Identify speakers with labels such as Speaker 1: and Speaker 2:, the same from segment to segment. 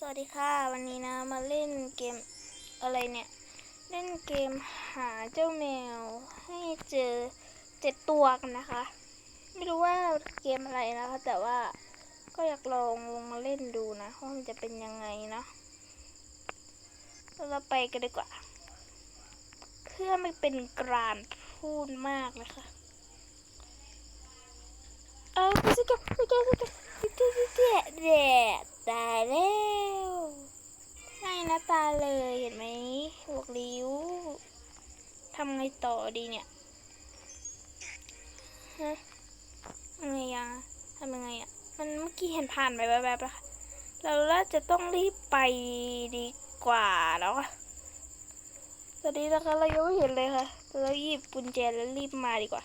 Speaker 1: สวัสดีค่ะวันนี้นะมาเล่นเกมอะไรเนี่ย เล่นเกมหาเจ้าแมวให้เจอเจ็ดตัวกันนะคะ ไม่รู้ว่าเกมอะไรนะคะ แต่ว่าก็อยากลองลงมาเล่นดูนะว่ามันจะเป็นยังไงเนาะเราไปกันดีกว่า เพื่อไม่เป็นกรานพูดมากเลยค่ะเอาไปสิกันสิกันสิกันสิกันสิกันแดด ตายแล้วให้นาตาเลยเห็นไหมพวกริ้วทำไงต่อดีเนี่ยฮะทำไงอะทำยังไงอะ มันเมื่อกี้เห็นผ่านไปแบบๆแล้วค่ะเราน่าจะต้องรีบไปดีกว่าแล้วอะตอนนี้นะคะเรายังไม่เห็นเลยค่ะ เราหยิบกุญแจแล้วรีบมาดีกว่า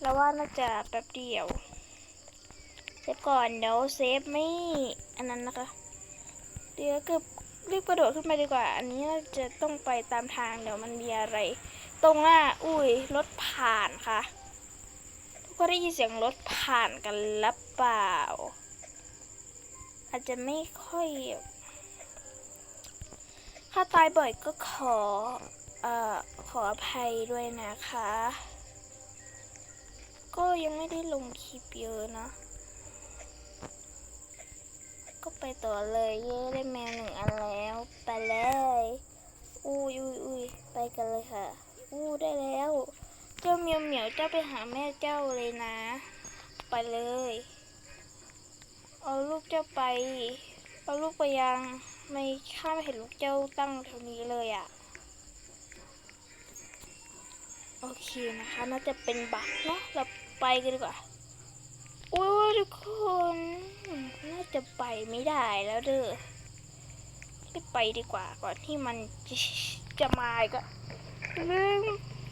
Speaker 1: เราว่าน่าจะแป๊บเดียวเซฟก่อนเดี๋ยวเซฟไม่ อันนั้นนะคะ เดี๋ยวเกือบรีบกระโดดขึ้นไปดีกว่า อันนี้น่าจะต้องไปตามทางเดี๋ยวมันมีอะไร ตรงหน้าอุ้ยรถผ่านค่ะทุกคนได้ยินเสียงรถผ่านกันหรือเปล่า อาจจะไม่ค่อยถ้าตายบ่อยก็ขอเอ่อขออภัยด้วยนะคะ ก็ยังไม่ได้ลงคลิปเยอะนะ ก็ไปต่อเลยเย้ได้แมวหนึ่งอันแล้ว ไปเลยอุ้ยอุ้ยอุ้ยไปกันเลยค่ะอู้ได้แล้ว เจ้าเหมียวเหมียวเจ้าไปหาแม่เจ้าเลยนะ ไปเลย เอาลูกเจ้าไป เอาลูกไปยังไม่ข้าไม่เห็นลูกเจ้าตั้งแถวนี้เลยอะ่ะโอเคนะคะ น่าจะเป็นบักเนาะเราไปกันดีกว่า โอ้ยทุกคนน่าจะไปไม่ได้แล้วเด้อรีบไปดีกว่าก่อนที่มันจะจะมาอีก็เร่ง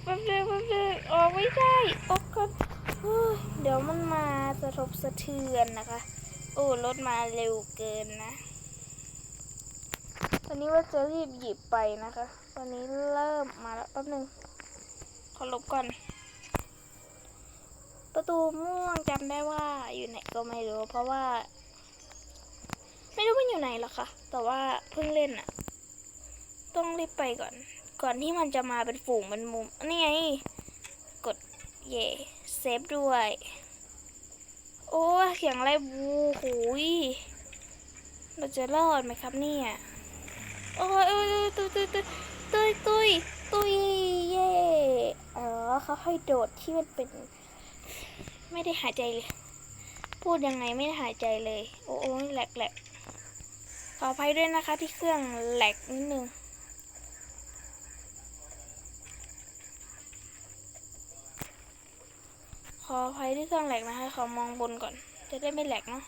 Speaker 1: แป๊บเดียวแป๊บเดียวออกไม่ได้ออกก่อนเดี๋ยวมันมาสะทบสะเทือนนะคะ โอ้รถมาเร็วเกินนะตอนนี้ว่าจะรีบหยิบไปนะคะตอนนี้เริ่มมาแล้วแป๊บหนึงขอลบก่อน ประตูม่วงจำได้ว่าอยู่ไหนก็ไม่รู้ เพราะว่า ไม่รู้มันอยู่ไหนหรอกค่ะ แต่ว่าเพิ่งเล่นอะต้องรีบไปก่อน ก่อนที่มันจะมาเป็นฝูงเป็นมุมนี่ไง กดเย่เซฟด้วย โอ้เสียงอะไรบูหูยเราจะรอดไหมครับเนี่ยโอ้ยโอ้ยตุยตุยตุยตุยตุยตุยเย่อ๋อเขาให้โดดที่มันเป็น ไม่ได้หายใจเลย พูดยังไงไม่ได้หายใจเลย โอ้โอ้ยแหลกแหลกขออภัยด้วยนะคะที่เครื่องแหลกนิดนึงขออภัยที่เครื่องแหลกนะคะขอมองบนก่อน จะได้ไม่แหลกเนาะ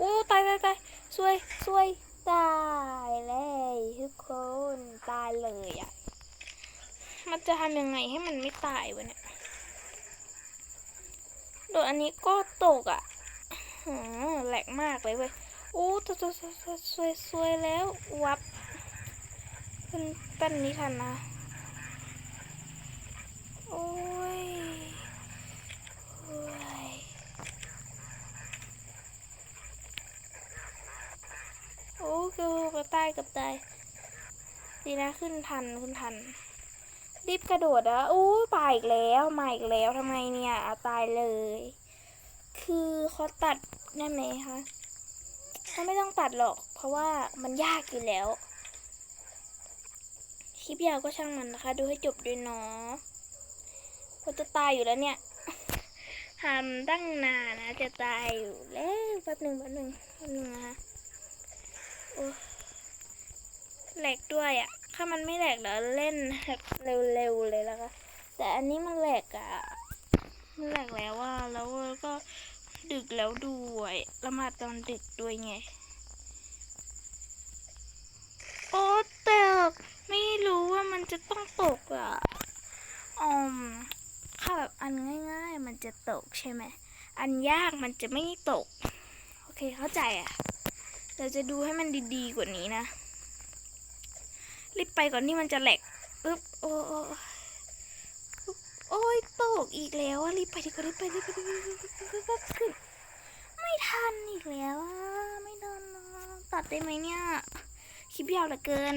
Speaker 1: อู้ตายตายตายสวยสวยตายเลยทุกคนตายเลยอะ มันจะทำยังไงให้มันไม่ตายวะเนี่ย โดดอันนี้ก็ตกอะแหลกมากเลยเว้ยอู้ตัวตัวตัวสวยสวยแล้ว วับขึ้นแป้นนี้ทันนะโอ้ยโอ้ยโอ้เกือบตายกับตายดีนะขึ้นทัน ขึ้นทัน รีบกระโดดอะอู้ตายอีกแล้วมาอีกแล้วทำไมเนี่ยอะตายเลย คือเขาตัดได้ไหมคะเขาไม่ต้องตัดหรอก เพราะว่ามันยากอยู่แล้ว คลิปยาวก็ช่างมันนะคะ ดูให้จบด้วยเนาะก็จะตายอยู่แล้วเนี่ยทำตั้งนานนะ จะตายอยู่แล้วแป๊บหนึ่งแป๊บหนึ่งแป๊บหนึ่งนะคะโอ้แหลกด้วยอะ่ะ ถ้ามันไม่แหลกเดี๋ยวเล่นแบบเร็วๆเลยแล้วก็แต่อันนี้มันแหลกอะ่ะมันแหลกแล้วว่าแล้วก็ดึกแล้วด้วยละมาตอนดึกด้วยไง โอ้ตกไม่รู้ว่ามันจะต้องตกอะ่ะอมถ้าแบบอันง่ายๆ มันจะตกใช่ไหม อันยากมันจะไม่ตก โอเคเข้าใจอะ เราจะดูให้มันดีๆกว่านี้นะ รีบไปก่อนที่มันจะแหลกอึ๊บโอ้โอ้ยตกอีกแล้วอะรีบไปดีกว่ารีบไปรีบไปรีบไปรีบไปขึ้นไม่ทันอีกแล้วไม่ทันนะตัดได้ไหมเนี่ยคลิปยาวเหลือเกิน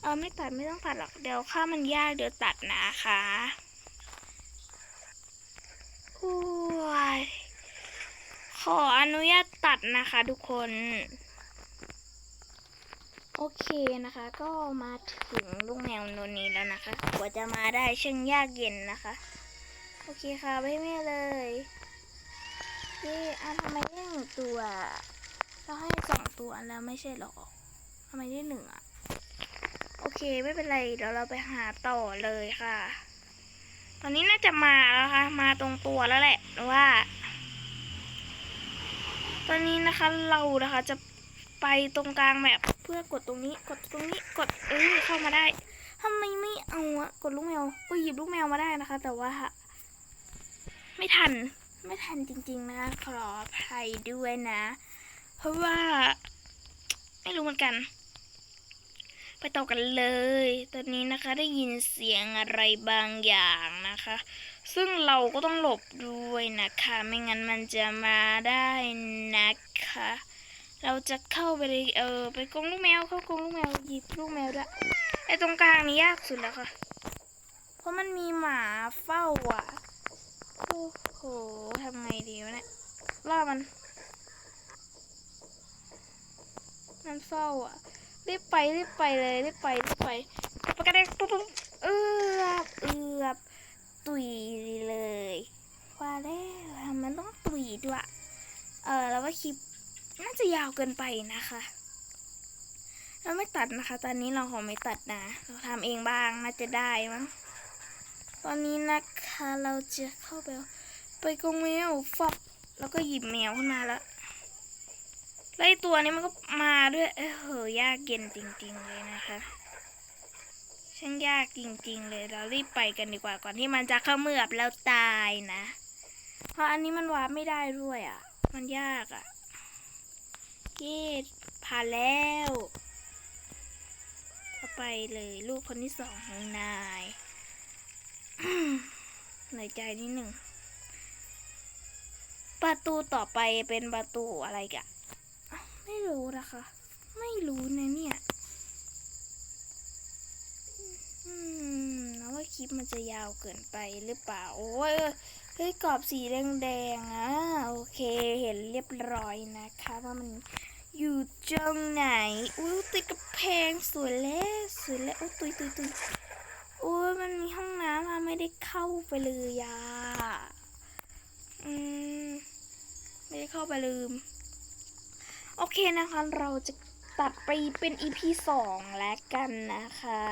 Speaker 1: เออไม่ตัดไม่ต้องตัดหรอกเดี๋ยวข้ามันยากเดี๋ยวตัดนะคะโอ้ยขออนุญาตตัดนะคะทุกคน โอเคนะคะ ก็มาถึงลูกแมวนนนี้แล้วนะคะ กว่าจะมาได้ช่างยากเย็นนะคะ โอเคค่ะไม่ไม่เลยเย่อะทำไมได้หนึ่งตัวเราให้สองตัวแล้วไม่ใช่หรอทำไมได้หนึ่งอะโอเคไม่เป็นไรเดี๋ยวเราไปหาต่อเลยค่ะ ตอนนี้น่าจะมาแล้วค่ะ มาตรงตัวแล้วแหละว่า ตอนนี้นะคะเรานะคะจะ ไปตรงกลางแบบเพื่อกดตรงนี้กดตรงนี้กดเออเข้ามาได้ทำไมไม่เอาอะกดลูกแมวก็หยิบลูกแมวมาได้นะคะ แต่ว่า ไม่ทันไม่ทันจริง ๆ นะคะขออภัยด้วยนะ เพราะว่า ไม่รู้เหมือนกัน ไปต่อกันเลย ตอนนี้นะคะได้ยินเสียงอะไรบางอย่างนะคะ ซึ่งเราก็ต้องหลบด้วยนะคะ ไม่งั้นมันจะมาได้นะคะ เราจะเข้าไปเลยเออไปกรงลูกแมวเข้ากรงลูกแมวหยิบลูกแมวด้วยไอ้ตรงกลางนี่ยากสุดแล้วค่ะ เพราะมันมีหมาเฝ้าอะโอ้โหทำไงดีวะเนี่ยล่ามัน มันเฝ้าอะรีบไปรีบไปเลยรีบไปรีบไปปกระเด็กปุ๊บปุ๊บเอือบเอือบตุยเลยว่าแล้วมันต้องตุยด้วยเออแล้วว่าคลิป น่าจะยาวเกินไปนะคะ เราไม่ตัดนะคะ ตอนนี้เราขอไม่ตัดนะ เราทำเองบ้างน่าจะได้มั้ง ตอนนี้นะคะเราจะเข้าไปไปกรงแมวฟับแล้วก็หยิบแมวขึ้นมาแล้วแล้วไอ้ตัวนี้มันก็มาด้วย เออเหยากเย็นจริง ๆ เลยนะคะช่างยากจริง ๆ เลยเรารีบไปกันดีกว่าก่อนที่มันจะเขมือบแล้วตายนะ เพราะอันนี้มันวาร์ปไม่ได้ด้วยอะ มันยากอะ เย้ผ่านแล้วไปเลยลูกคนที่สองของนายหนื่อยใจนิดหนึ่ง ประตูต่อไปเป็นประตูอะไรกะ ไม่รู้นะคะ ไม่รู้นะเนี่ยอืมแล้วว่าคลิปมันจะยาวเกินไปหรือเปล่า โอ้ยเออเฮ้ยกรอบสีแดงๆอะ โอเค เห็นเรียบร้อยนะคะว่ามัน อยู่จังไหน อุ้ยติดกระแพงสวยแล้วสวยแล้วอุ้ยตุยตุยตุยอุ้ยมันมีห้องน้ำอะไม่ได้เข้าไปเลยอะอืมไม่ได้เข้าไปลืม โอเคนะคะเราจะตัดไปเป็น EP สองแล้วกันนะคะ